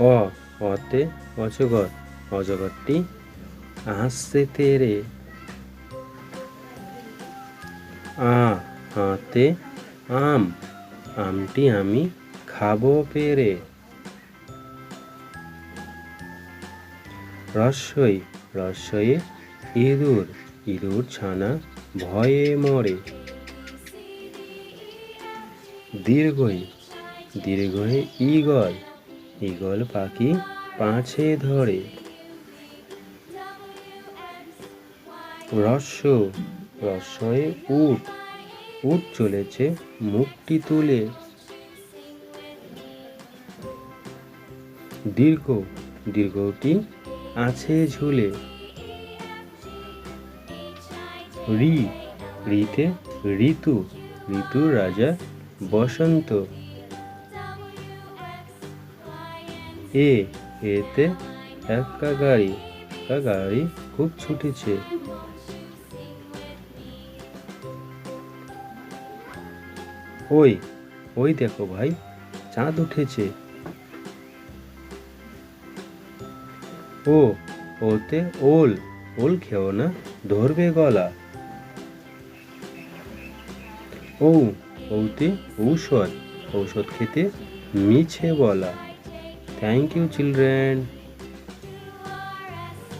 অ, অতে অজগর অজগরটি আসছে তেরে আ, হাতে আম, আমটি আমি খাব পেরে রস্যই রস্যয়ে ইঁদুর ইঁদুর ছানা ভয়ে মরে। দীর্ঘই দীর্ঘয়ে ঈগল ঈগল পাখি পাছে ধরে। রস্য রস্যয়ে উট উট চলেছে মুখটি তুলে। দীর্ঘ, দীর্ঘটি আছে ঝুলে। ঋ ঋতে ঋতু ঋতু রাজা বসন্ত। এ, এতে একটা গাড়ি একটা গাড়ি খুব ছুটেছে ওই ওই দেখো ভাই, চাঁদ উঠেছে। ও, ওতে ওল ওল খেও না, ধরবে গলা। ও ওতে ঔষধ ঔষধ খেতে মিছে বলা। Thank you, children.